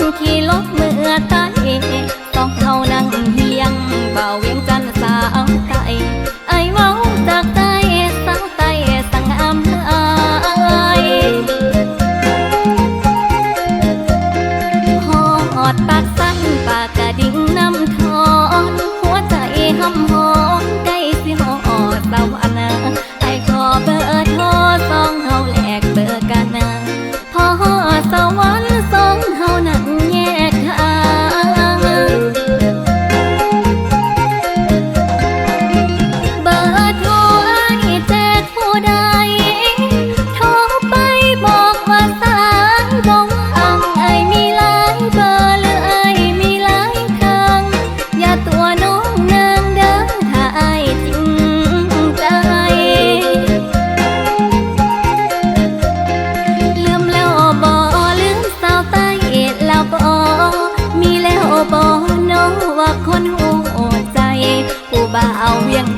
นขี่รถเมื่อไตต้องเฮานั่งเฮียงเบาเวียงจันสาวไตไอ้เมาจากไตสาวไตสังอำอายหอดปาก bien.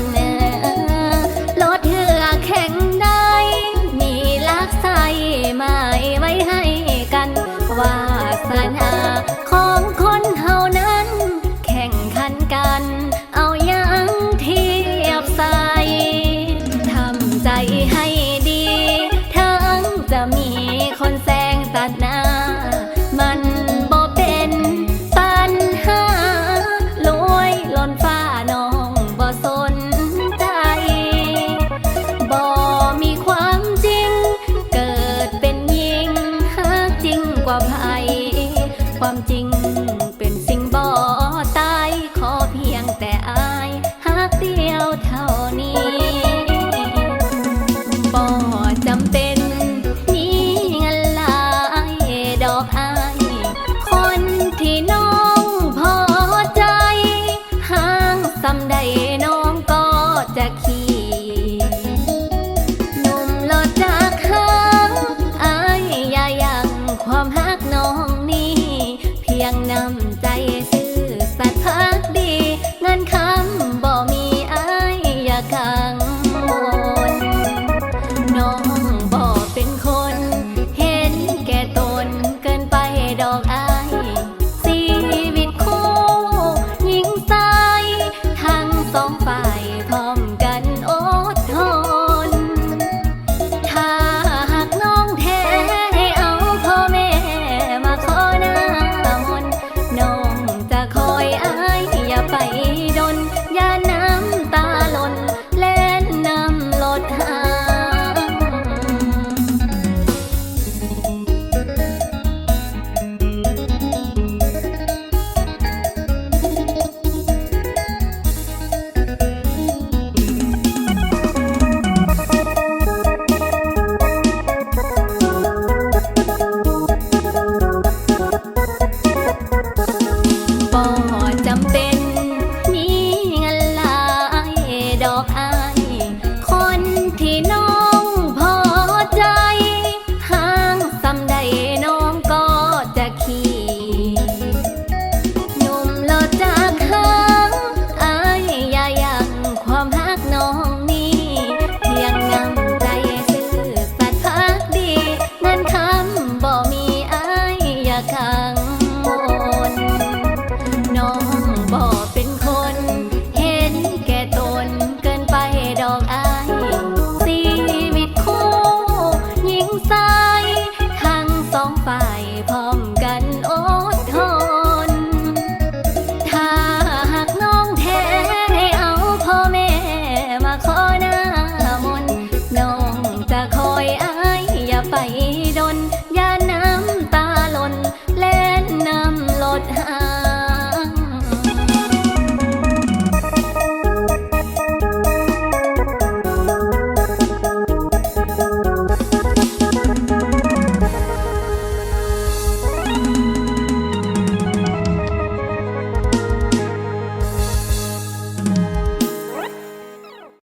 าน